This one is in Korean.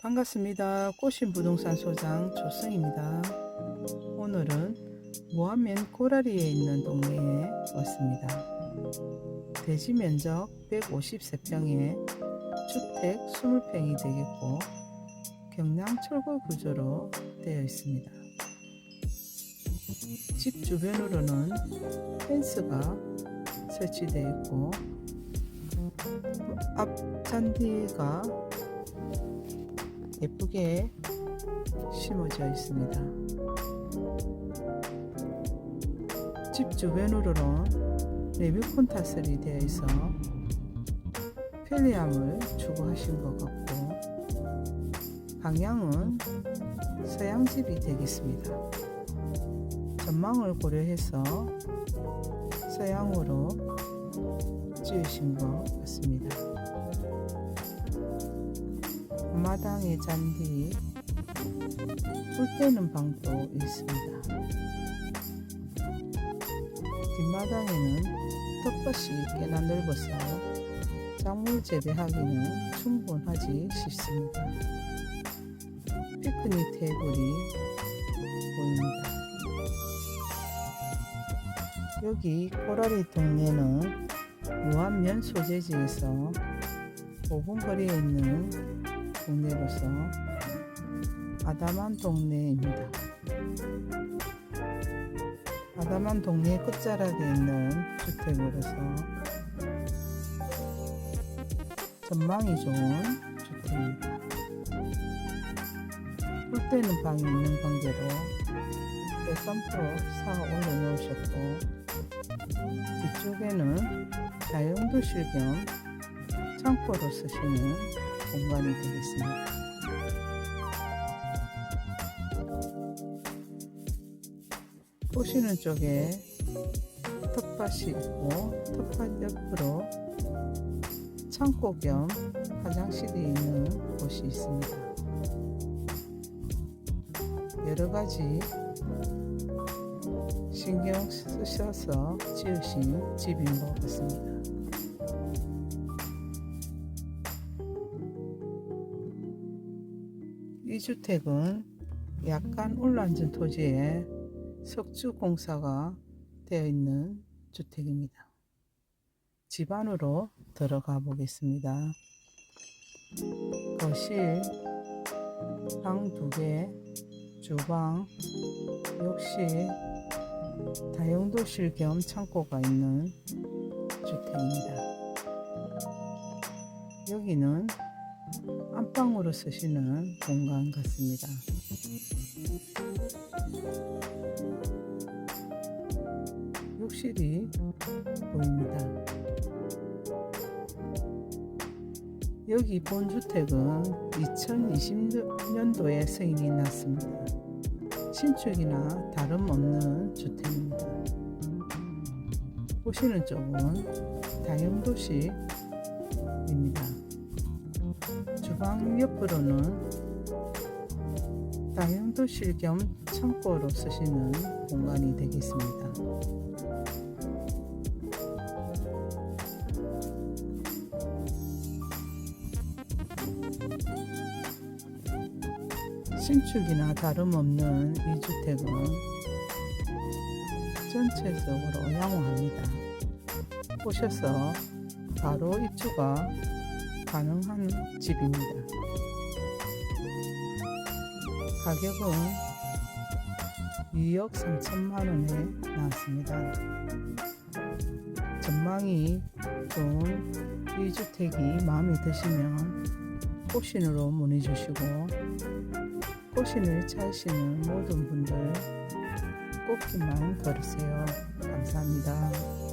반갑습니다. 꽃신 부동산 소장 조승입니다. 오늘은 무안면 고라리에 있는 동네에 왔습니다. 대지 면적 153평에 주택 20평이 되겠고 경량 철거 구조로 되어 있습니다. 집 주변으로는 펜스가 설치되어 있고 앞 잔디가 예쁘게 심어져 있습니다. 집 주변으로는 레미콘 타설이 되어 있어 편리함을 추구하신 것 같고 방향은 서양집이 되겠습니다. 전망을 고려해서 서양으로 지으신 것 같습니다. 앞마당의 잔디 불 때는 방도 있습니다. 뒷마당에는 텃밭이 꽤나 넓어서 작물 재배하기는 충분하지 싶습니다. 피크닉 테이블이 보입니다. 여기 꼬라리 동네는 무안면 소재지에서 5분 거리에 있는 동네로서 아담한 동네입니다. 아담한 동네 끝자락에 있는 주택으로서 전망이 좋은 주택입니다. 볼 때는 방이 있는 관계로 대산포 사 올려놓으셨고 뒤쪽에는 다용도실 겸 창고로 쓰시는 공간이 되겠습니다. 보시는 쪽에 텃밭이 있고 텃밭 옆으로 창고 겸 화장실이 있는 곳이 있습니다. 여러 가지 신경 쓰셔서 지으신 집인 것 같습니다. 이 주택은 약간 올라앉은 토지에 석주 공사가 되어 있는 주택입니다. 집 안으로 들어가 보겠습니다. 거실, 방 두 개, 주방, 욕실, 다용도실 겸 창고가 있는 주택입니다. 여기는 안방으로 쓰시는 공간 같습니다. 욕실이 보입니다. 여기 본주택은 2020년도에 승인이 났습니다. 신축이나 다름없는 주택입니다. 보시는 쪽은 다용도실입니다. 주방 옆으로는 다용도실 겸 창고로 쓰시는 공간이 되겠습니다. 신축이나 다름없는 이 주택은 전체적으로 양호합니다. 오셔서 바로 입주가 가능한 집입니다. 가격은 2억 3천만 원에 나왔습니다. 전망이 좋은 이 주택이 마음에 드시면 꽃신으로 문의 주시고 꽃신을 찾으시는 모든 분들 꽃길만 걸으세요. 감사합니다.